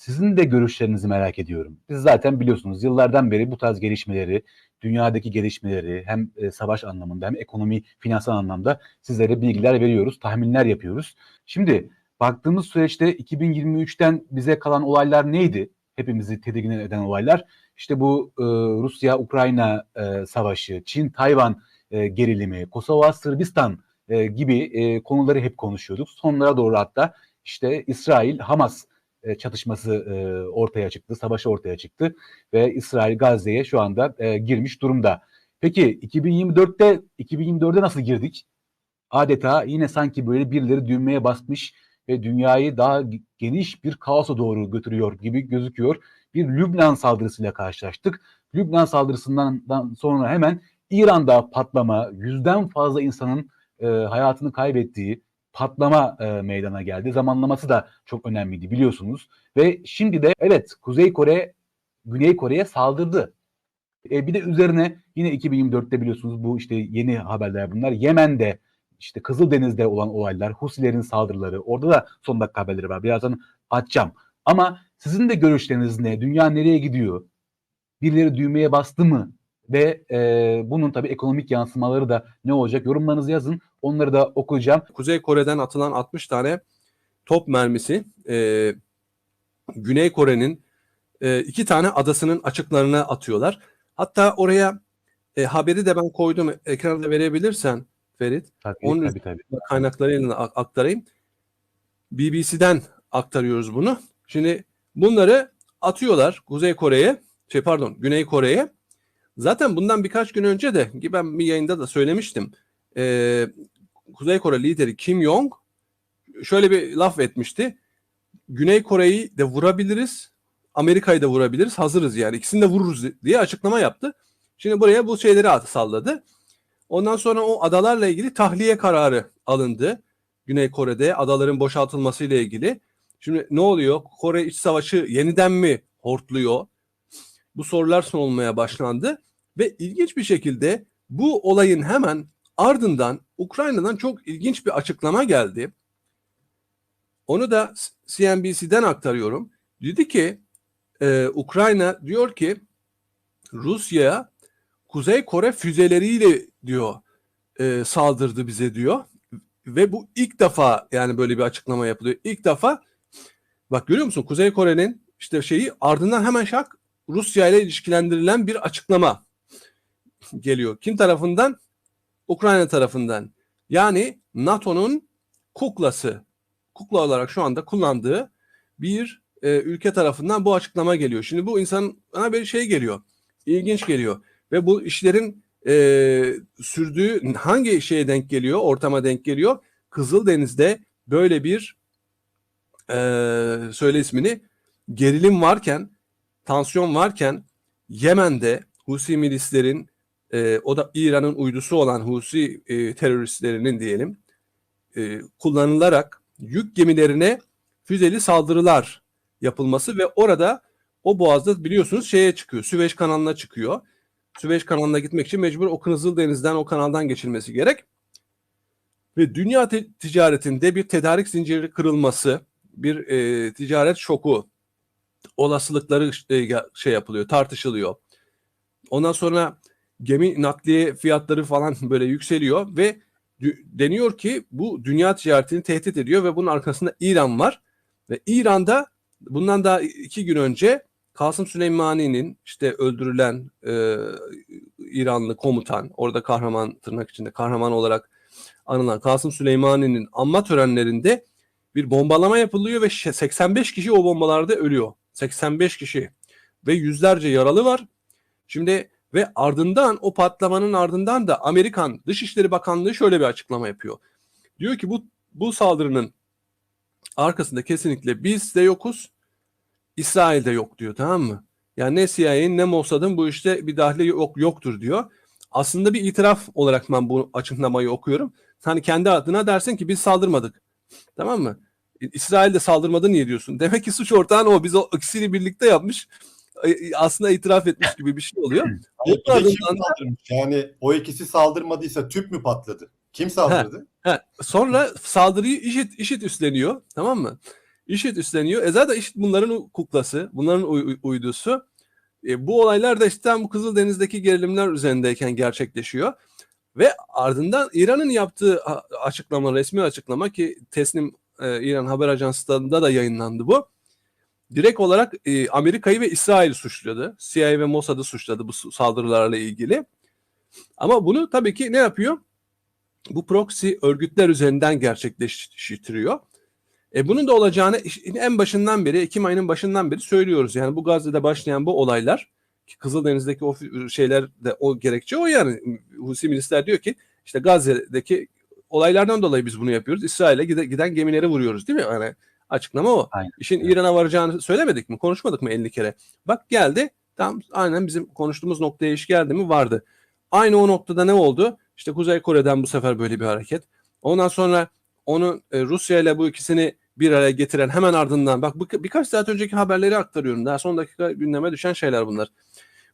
sizin de görüşlerinizi merak ediyorum. Siz zaten biliyorsunuz yıllardan beri bu tarz gelişmeleri, dünyadaki gelişmeleri hem e, savaş anlamında hem ekonomi, finansal anlamda sizlere bilgiler veriyoruz, tahminler yapıyoruz. Şimdi baktığımız süreçte 2023'ten bize kalan olaylar neydi? Hepimizi tedirgin eden olaylar. İşte bu e, Rusya-Ukrayna e, savaşı, Çin-Tayvan e, gerilimi, Kosova-Sırbistan e, gibi e, konuları hep konuşuyorduk. Sonlara doğru hatta işte İsrail-Hamas e, çatışması e, ortaya çıktı, savaşı ortaya çıktı ve İsrail Gazze'ye şu anda e, girmiş durumda. Peki 2024'te 2024'e nasıl girdik? Adeta yine sanki böyle birileri düğmeye basmış ve dünyayı daha geniş bir kaosa doğru götürüyor gibi gözüküyor. Bir Lübnan saldırısıyla karşılaştık. Lübnan saldırısından sonra hemen İran'da patlama, yüzden fazla insanın e, hayatını kaybettiği patlama e, meydana geldi. Zamanlaması da çok önemliydi biliyorsunuz. Ve şimdi de evet Kuzey Kore Güney Kore'ye saldırdı. E, bir de üzerine yine 2024'te biliyorsunuz bu işte yeni haberler bunlar. Yemen'de işte Kızıldeniz'de olan olaylar, Husilerin saldırıları, orada da son dakika haberleri var. Birazdan açacağım. Ama sizin de görüşleriniz ne? Dünya nereye gidiyor? Birileri düğmeye bastı mı? Ve e, bunun tabii ekonomik yansımaları da ne olacak? Yorumlarınızı yazın. Onları da okuyacağım. Kuzey Kore'den atılan 60 tane top mermisi e, Güney Kore'nin e, iki tane adasının açıklarına atıyorlar. Hatta oraya e, haberi de ben koydum. Ekranda verebilirsen Ferit. Tabii, Onun tabii, tabii. kaynaklarıyla aktarayım. BBC'den aktarıyoruz bunu. Şimdi bunları atıyorlar Kuzey Kore'ye, şey pardon Güney Kore'ye. Zaten bundan birkaç gün önce de ki ben bir yayında da söylemiştim. Ee, Kuzey Kore lideri Kim Jong şöyle bir laf etmişti. Güney Kore'yi de vurabiliriz, Amerika'yı da vurabiliriz, hazırız yani ikisini de vururuz diye açıklama yaptı. Şimdi buraya bu şeyleri salladı. Ondan sonra o adalarla ilgili tahliye kararı alındı. Güney Kore'de adaların boşaltılması ile ilgili. Şimdi ne oluyor? Kore iç savaşı yeniden mi hortluyor? Bu sorular sorulmaya başlandı ve ilginç bir şekilde bu olayın hemen ardından Ukrayna'dan çok ilginç bir açıklama geldi. Onu da CNBC'den aktarıyorum. Dedi ki e, Ukrayna diyor ki Rusya'ya Kuzey Kore füzeleriyle diyor e, saldırdı bize diyor. Ve bu ilk defa yani böyle bir açıklama yapılıyor. İlk defa bak görüyor musun Kuzey Kore'nin işte şeyi ardından hemen şak Rusya ile ilişkilendirilen bir açıklama geliyor. Kim tarafından? Ukrayna tarafından. Yani NATO'nun kuklası, kukla olarak şu anda kullandığı bir e, ülke tarafından bu açıklama geliyor. Şimdi bu insana bir şey geliyor, ilginç geliyor. Ve bu işlerin e, sürdüğü hangi şeye denk geliyor, ortama denk geliyor? Kızıldeniz'de böyle bir e, söyle ismini gerilim varken, tansiyon varken Yemen'de Husi milislerin e, o da İran'ın uydusu olan Husi e, teröristlerinin diyelim e, kullanılarak yük gemilerine füzeli saldırılar yapılması ve orada o boğazda biliyorsunuz şeye çıkıyor. Süveyş kanalına çıkıyor. Süveyş kanalına gitmek için mecbur o Kızıldeniz'den o kanaldan geçilmesi gerek. Ve dünya ticaretinde bir tedarik zinciri kırılması, bir e, ticaret şoku olasılıkları e, şey yapılıyor, tartışılıyor. Ondan sonra gemi nakliye fiyatları falan böyle yükseliyor ve deniyor ki bu dünya ticaretini tehdit ediyor ve bunun arkasında İran var. Ve İran'da bundan daha iki gün önce Kasım Süleymani'nin işte öldürülen e, İranlı komutan, orada kahraman tırnak içinde kahraman olarak anılan Kasım Süleymani'nin anma törenlerinde bir bombalama yapılıyor ve 85 kişi o bombalarda ölüyor. 85 kişi ve yüzlerce yaralı var. Şimdi ve ardından o patlamanın ardından da Amerikan Dışişleri Bakanlığı şöyle bir açıklama yapıyor. Diyor ki bu bu saldırının arkasında kesinlikle biz de yokuz, İsrail de yok diyor tamam mı? Yani ne CIA'nin ne Mossad'ın bu işte bir dahli yok yoktur diyor. Aslında bir itiraf olarak ben bu açıklamayı okuyorum. Hani kendi adına dersin ki biz saldırmadık. Tamam mı? İsrail de saldırmadı niye diyorsun? Demek ki suç ortağın o. Biz o ikisini birlikte yapmış aslında itiraf etmiş gibi bir şey oluyor. Hayır, kim saldırmış? Yani o ikisi saldırmadıysa tüp mü patladı? Kim saldırdı? He, he. Sonra saldırıyı işit işit üstleniyor. Tamam mı? IŞİD üstleniyor. E zaten IŞİD bunların kuklası, bunların uy- uydusu. E, bu olaylar da işte bu Kızıldeniz'deki gerilimler üzerindeyken gerçekleşiyor. Ve ardından İran'ın yaptığı açıklama, resmi açıklama ki Tesnim e, İran Haber Ajansı'nda da yayınlandı bu. Direkt olarak e, Amerika'yı ve İsrail'i suçladı. CIA ve Mossad'ı suçladı bu saldırılarla ilgili. Ama bunu tabii ki ne yapıyor? Bu proxy örgütler üzerinden gerçekleştiriyor. E bunun da olacağını en başından beri, Ekim ayının başından beri söylüyoruz. Yani bu Gazze'de başlayan bu olaylar, ki Kızıldeniz'deki o şeyler de o gerekçe o yani. Husi milisler diyor ki işte Gazze'deki olaylardan dolayı biz bunu yapıyoruz. İsrail'e gide- giden gemileri vuruyoruz değil mi? Yani açıklama o. Aynen. İşin. İran'a varacağını söylemedik mi? Konuşmadık mı 50 kere? Bak geldi. Tam aynen bizim konuştuğumuz noktaya iş geldi mi? Vardı. Aynı o noktada ne oldu? İşte Kuzey Kore'den bu sefer böyle bir hareket. Ondan sonra onu e, Rusya ile bu ikisini bir araya getiren hemen ardından bak birkaç saat önceki haberleri aktarıyorum. Daha son dakika gündeme düşen şeyler bunlar.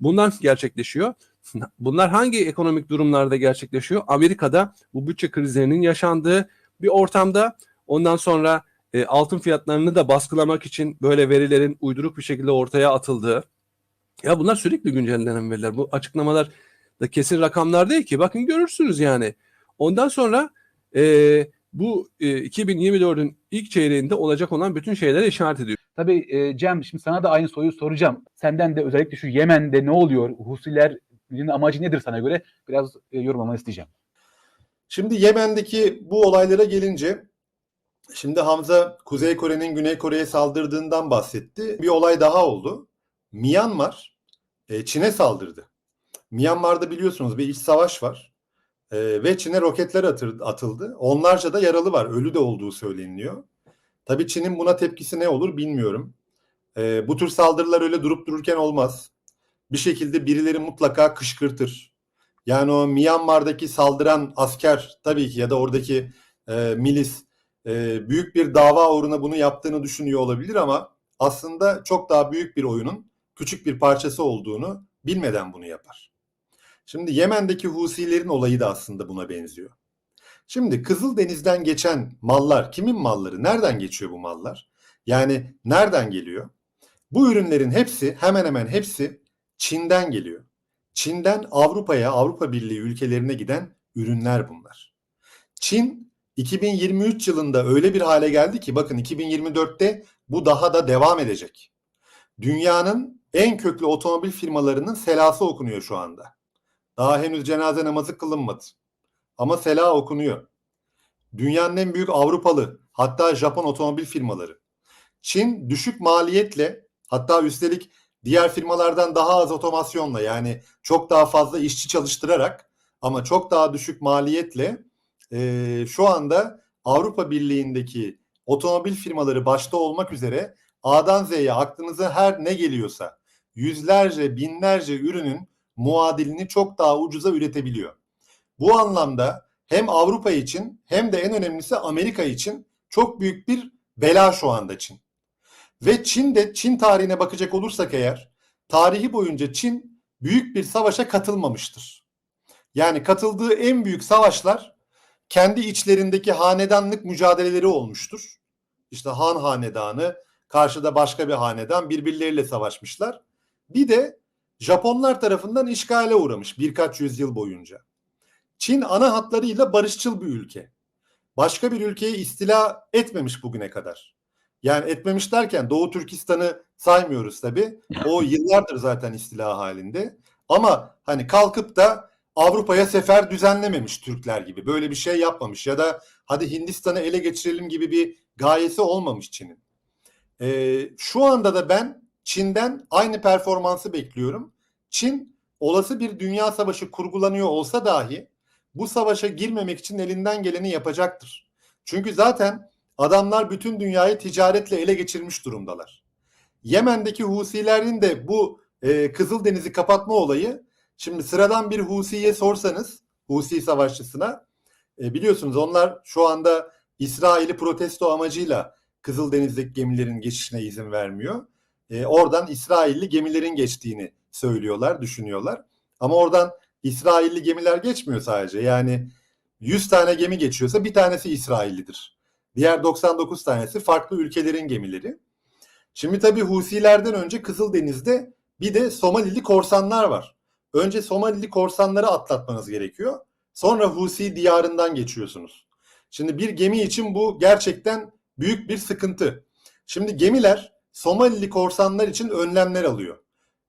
Bundan gerçekleşiyor. Bunlar hangi ekonomik durumlarda gerçekleşiyor? Amerika'da bu bütçe krizlerinin yaşandığı bir ortamda ondan sonra e, altın fiyatlarını da baskılamak için böyle verilerin uyduruk bir şekilde ortaya atıldığı. Ya bunlar sürekli güncellenen veriler. Bu açıklamalar da kesin rakamlar değil ki. Bakın görürsünüz yani. Ondan sonra e, bu e, 2024'ün ilk çeyreğinde olacak olan bütün şeylere işaret ediyor. Tabii e, Cem şimdi sana da aynı soruyu soracağım. Senden de özellikle şu Yemen'de ne oluyor? Husilerin amacı nedir sana göre? Biraz e, yorumlamanı isteyeceğim. Şimdi Yemen'deki bu olaylara gelince şimdi Hamza Kuzey Kore'nin Güney Kore'ye saldırdığından bahsetti. Bir olay daha oldu. Myanmar e, Çin'e saldırdı. Myanmar'da biliyorsunuz bir iç savaş var. E, ve Çin'e roketler atır- atıldı. Onlarca da yaralı var. Ölü de olduğu söyleniyor. Tabii Çin'in buna tepkisi ne olur bilmiyorum. Bu tür saldırılar öyle durup dururken olmaz. Bir şekilde birileri mutlaka kışkırtır. Yani o Myanmar'daki saldıran asker tabii ki ya da oradaki e, milis e, büyük bir dava uğruna bunu yaptığını düşünüyor olabilir ama aslında çok daha büyük bir oyunun küçük bir parçası olduğunu bilmeden bunu yapar. Şimdi Yemen'deki Husilerin olayı da aslında buna benziyor. Şimdi Kızıldeniz'den geçen mallar kimin malları? Nereden geçiyor bu mallar? Yani nereden geliyor? Bu ürünlerin hepsi hemen hemen hepsi Çin'den geliyor. Çin'den Avrupa'ya, Avrupa Birliği ülkelerine giden ürünler bunlar. Çin 2023 yılında öyle bir hale geldi ki bakın 2024'te bu daha da devam edecek. Dünyanın en köklü otomobil firmalarının selası okunuyor şu anda. Daha henüz cenaze namazı kılınmadı. Ama sela okunuyor. Dünyanın en büyük Avrupalı hatta Japon otomobil firmaları. Çin düşük maliyetle hatta üstelik diğer firmalardan daha az otomasyonla yani çok daha fazla işçi çalıştırarak ama çok daha düşük maliyetle e, şu anda Avrupa Birliği'ndeki otomobil firmaları başta olmak üzere A'dan Z'ye aklınıza her ne geliyorsa yüzlerce binlerce ürünün muadilini çok daha ucuza üretebiliyor. Bu anlamda hem Avrupa için hem de en önemlisi Amerika için çok büyük bir bela şu anda Çin. Ve Çin'de Çin tarihine bakacak olursak eğer tarihi boyunca Çin büyük bir savaşa katılmamıştır. Yani katıldığı en büyük savaşlar kendi içlerindeki hanedanlık mücadeleleri olmuştur. İşte Han hanedanı karşıda başka bir hanedan birbirleriyle savaşmışlar. Bir de Japonlar tarafından işgale uğramış birkaç yüzyıl boyunca. Çin ana hatlarıyla barışçıl bir ülke. Başka bir ülkeyi istila etmemiş bugüne kadar. Yani etmemiş derken Doğu Türkistan'ı saymıyoruz tabi. O yıllardır zaten istila halinde. Ama hani kalkıp da Avrupa'ya sefer düzenlememiş Türkler gibi. Böyle bir şey yapmamış ya da hadi Hindistan'ı ele geçirelim gibi bir gayesi olmamış Çin'in. Ee, şu anda da ben Çin'den aynı performansı bekliyorum. Çin olası bir dünya savaşı kurgulanıyor olsa dahi bu savaşa girmemek için elinden geleni yapacaktır. Çünkü zaten adamlar bütün dünyayı ticaretle ele geçirmiş durumdalar. Yemen'deki Husilerin de bu e, Kızıldeniz'i kapatma olayı şimdi sıradan bir Husi'ye sorsanız Husi savaşçısına e, biliyorsunuz onlar şu anda İsrail'i protesto amacıyla Kızıldeniz'deki gemilerin geçişine izin vermiyor. E, oradan İsrailli gemilerin geçtiğini söylüyorlar, düşünüyorlar. Ama oradan İsrailli gemiler geçmiyor sadece. Yani 100 tane gemi geçiyorsa bir tanesi İsraillidir. Diğer 99 tanesi farklı ülkelerin gemileri. Şimdi tabii Husilerden önce Kızıldeniz'de bir de Somalili korsanlar var. Önce Somalili korsanları atlatmanız gerekiyor. Sonra Husi diyarından geçiyorsunuz. Şimdi bir gemi için bu gerçekten büyük bir sıkıntı. Şimdi gemiler Somalili korsanlar için önlemler alıyor.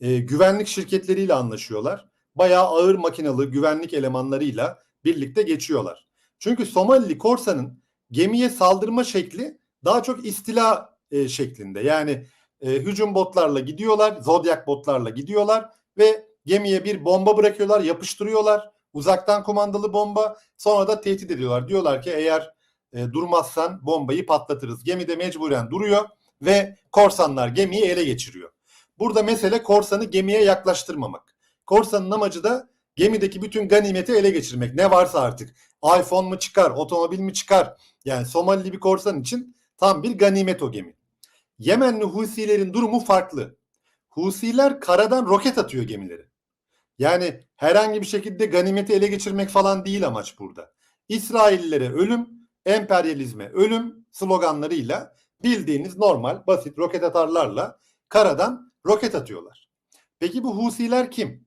Ee, güvenlik şirketleriyle anlaşıyorlar. Bayağı ağır makinalı güvenlik elemanlarıyla birlikte geçiyorlar. Çünkü Somalili korsanın gemiye saldırma şekli daha çok istila e, şeklinde. Yani e, hücum botlarla gidiyorlar, Zodiac botlarla gidiyorlar ve gemiye bir bomba bırakıyorlar, yapıştırıyorlar. Uzaktan kumandalı bomba. Sonra da tehdit ediyorlar. Diyorlar ki eğer e, durmazsan bombayı patlatırız. Gemi de mecburen duruyor ve korsanlar gemiyi ele geçiriyor. Burada mesele korsanı gemiye yaklaştırmamak. Korsanın amacı da gemideki bütün ganimeti ele geçirmek. Ne varsa artık. iPhone mu çıkar, otomobil mi çıkar? Yani Somalili bir korsan için tam bir ganimet o gemi. Yemenli Husilerin durumu farklı. Husiler karadan roket atıyor gemileri. Yani herhangi bir şekilde ganimeti ele geçirmek falan değil amaç burada. İsraillilere ölüm, emperyalizme ölüm sloganlarıyla bildiğiniz normal basit roket atarlarla karadan roket atıyorlar. Peki bu Husiler kim?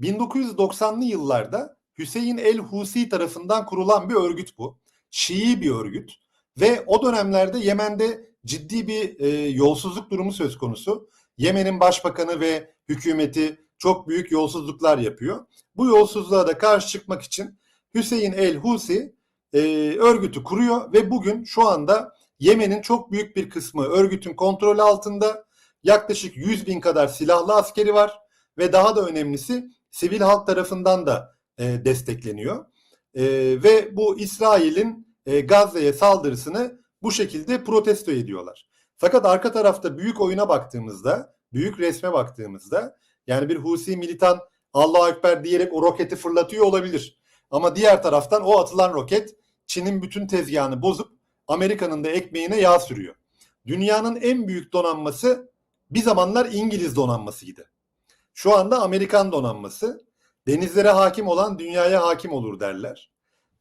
1990'lı yıllarda Hüseyin el Husi tarafından kurulan bir örgüt bu. Şii bir örgüt ve o dönemlerde Yemen'de ciddi bir e, yolsuzluk durumu söz konusu. Yemen'in başbakanı ve hükümeti çok büyük yolsuzluklar yapıyor. Bu yolsuzluğa da karşı çıkmak için Hüseyin el Husi e, örgütü kuruyor ve bugün şu anda Yemen'in çok büyük bir kısmı örgütün kontrolü altında. Yaklaşık 100 bin kadar silahlı askeri var ve daha da önemlisi sivil halk tarafından da e, destekleniyor. E, ve bu İsrail'in e, Gazze'ye saldırısını bu şekilde protesto ediyorlar. Fakat arka tarafta büyük oyuna baktığımızda, büyük resme baktığımızda yani bir Husi militan Allahu Ekber diyerek o roketi fırlatıyor olabilir. Ama diğer taraftan o atılan roket Çin'in bütün tezgahını bozup Amerika'nın da ekmeğine yağ sürüyor. Dünyanın en büyük donanması bir zamanlar İngiliz donanmasıydı. Şu anda Amerikan donanması. Denizlere hakim olan dünyaya hakim olur derler.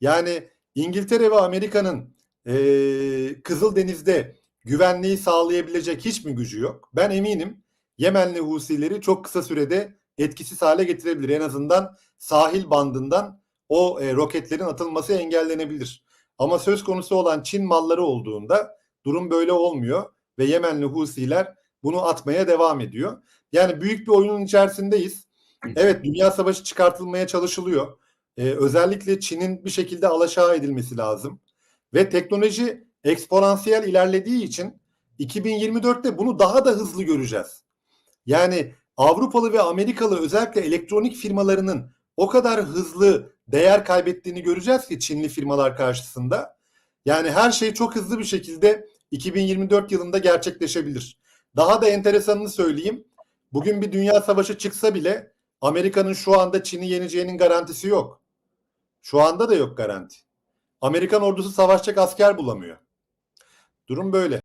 Yani İngiltere ve Amerika'nın e, Kızıldeniz'de güvenliği sağlayabilecek hiç mi gücü yok? Ben eminim Yemenli Husileri çok kısa sürede etkisiz hale getirebilir. En azından sahil bandından o e, roketlerin atılması engellenebilir. Ama söz konusu olan Çin malları olduğunda durum böyle olmuyor ve Yemenli Husiler bunu atmaya devam ediyor. Yani büyük bir oyunun içerisindeyiz. Evet dünya savaşı çıkartılmaya çalışılıyor. Ee, özellikle Çin'in bir şekilde alaşağı edilmesi lazım. Ve teknoloji eksponansiyel ilerlediği için 2024'te bunu daha da hızlı göreceğiz. Yani Avrupalı ve Amerikalı özellikle elektronik firmalarının o kadar hızlı değer kaybettiğini göreceğiz ki Çinli firmalar karşısında. Yani her şey çok hızlı bir şekilde 2024 yılında gerçekleşebilir. Daha da enteresanını söyleyeyim. Bugün bir dünya savaşı çıksa bile Amerika'nın şu anda Çin'i yeneceğinin garantisi yok. Şu anda da yok garanti. Amerikan ordusu savaşacak asker bulamıyor. Durum böyle.